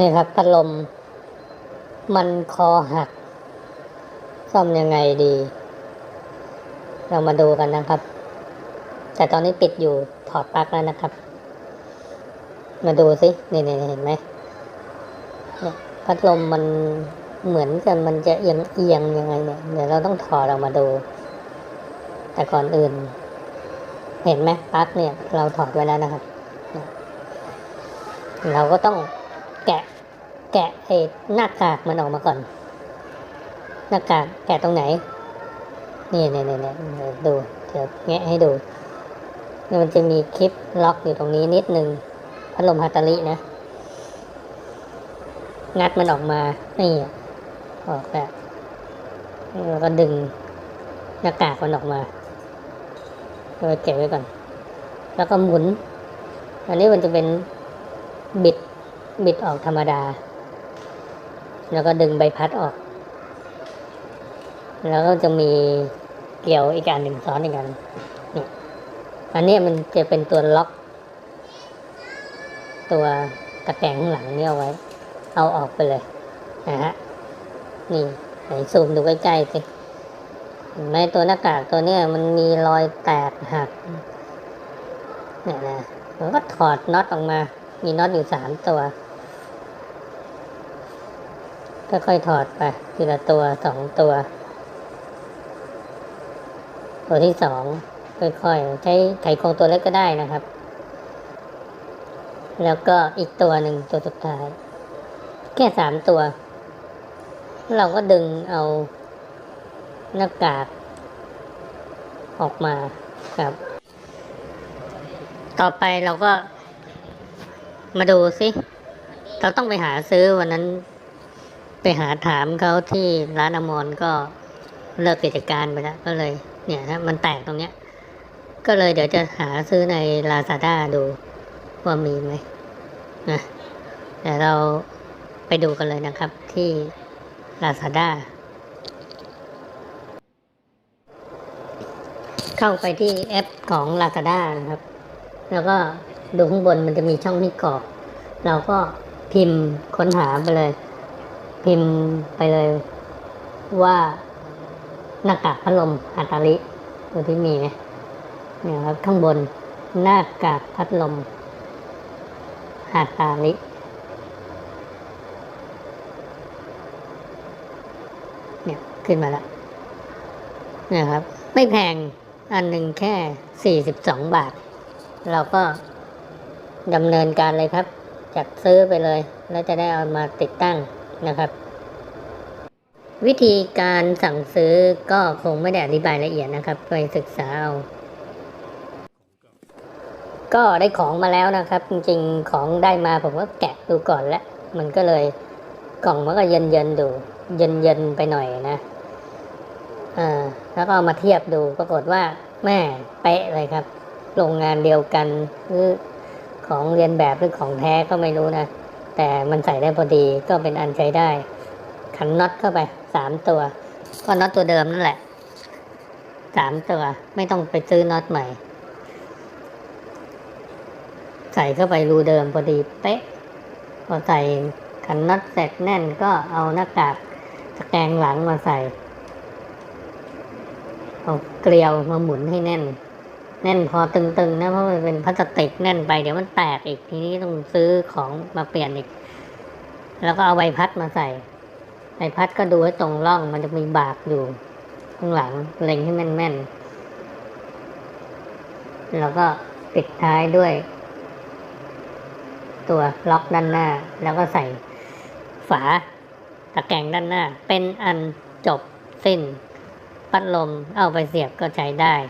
นี่ครับพัดลม มันคอหัก ซ่อมยังไงดี เรามาดูกันนะครับ แต่ตอนนี้ปิดอยู่ถอดปลั๊กแล้วนะครับ มาดูสินี่นี่เห็นไหมพัดลมมันเหมือนกันมันจะเอียงเอียงยังไงเนี่ยเดี๋ยวเราต้องถอดออกมาดู แต่ก่อนอื่น เห็นไหมปลั๊กเนี่ย เราถอดไว้แล้วนะครับ เราก็ต้อง แกะ แกะไอ้หน้ากากมันออกมาก่อน หน้ากากแกะตรงไหน นี่นี่นี่นี่ดูเดี๋ยวแงะให้ดูนี่มันจะมีคลิปล็อกอยู่ตรงนี้นิดนึงพัดลมฮัตตารินะ งัดมันออกมา นี่ออกแล้วแล้วก็ดึงหน้ากากมันออกมาก็เก็บไว้ก่อน แล้วก็หมุน อันนี้มันจะเป็นบิด บิดออกธรรมดา แล้วก็ดึงใบพัดออก แล้วก็จะมีเกี่ยวอีกอันหนึ่งซ้อนอีกอันเนี่ยอันนี้มันจะเป็นตัวล็อก ตัวตะแกรงข้างหลังเนี่ยเอาไว้ เอาออกไปเลยนะฮะนี่ไหนซูมดูใกล้ๆสิเห็นไหมตัวหน้ากากตัวเนี้ยมันมีรอยแตกหักเนี่ยนะมันก็ถอดน็อตออกมา มีน็อตอยู่สามตัว ค่อยๆถอดไปทีละตัวสองตัว ตัวที่สองค่อยๆใช้ไขควงตัวเล็กก็ได้นะครับ แล้วก็อีกตัวหนึ่งตัวสุดท้าย แค่สามตัว เราก็ดึงเอาหน้ากากออกมาครับ ต่อไปเราก็มาดูสิ เราต้องไปหาซื้อวันนั้น ไปหาถามเขาที่ร้านอมรก็เลิกกิจการไปแล้วก็เลย เนี่ยนะมันแตกตรงเนี้ย ก็เลยเดี๋ยวจะหาซื้อใน Lazada ดูว่ามีไหมนะเดี๋ยวเราไปดูกันเลยนะครับที่ Lazada เข้าไปที่แอปของ Lazada นะครับ แล้วก็ดูข้างบนมันจะมีช่องที่กรอก เราก็พิมพ์ค้นหาไปเลย พิมพ์ไปเลยว่าหน้ากากพัดลมฮาตาลิตัวที่มีไหมเนี่ยครับข้างบนหน้ากากพัดลมฮาตาลิเนี่ยขึ้นมาแล้วเนี่ยครับ ไม่แพงอันหนึ่งแค่สี่สิบสองบาท เราก็ดำเนินการเลยครับ จัดซื้อไปเลย แล้วจะได้เอามาติดตั้ง นะครับ วิธีการสั่งซื้อก็คงไม่ได้อธิบายละเอียดนะครับ ไปศึกษาเอาก็ได้ของมาแล้วนะครับ จริงๆของได้มาผมก็แกะดูก่อนแล้ว มันก็เลยกล่องมันก็เย็นเย็นๆดู เย็นเย็นๆไปหน่อยนะอ่าแล้วก็มาเทียบดูปรากฏว่าแม่เป๊ะเลยครับ โรงงานเดียวกันหรือของเรียนแบบหรือของแท้ก็ไม่รู้นะ แต่มันใส่ได้พอดีก็เป็นอันใช้ได้ ขันน็อตเข้าไปสามตัว ก็น็อตตัวเดิมนั่นแหละสามตัว ไม่ต้องไปซื้อน็อตใหม่ ใส่เข้าไปรูเดิมพอดีเป๊ะพอใส่ขันน็อตเสร็จแน่นก็เอาหน้ากากตะแกรงหลังมาใส่ เอาเกลียวมาหมุนให้แน่น แน่นพอตึงๆนะเพราะมันเป็นพลาสติกแน่นไปเดี๋ยวมันแตกอีกทีนี้ต้องซื้อของมาเปลี่ยนอีก แล้วก็เอาใบพัดมาใส่ใบพัดก็ดูให้ตรงร่องมันจะมีบากอยู่ ข้างหลังเล็งให้แม่นๆแล้วก็ปิดท้ายด้วย ตัวล็อกด้านหน้า แล้วก็ใส่ฝาตะแกรงด้านหน้า เป็นอันจบสิ้น พัดลมเอาไปเสียบก็ใช้ได้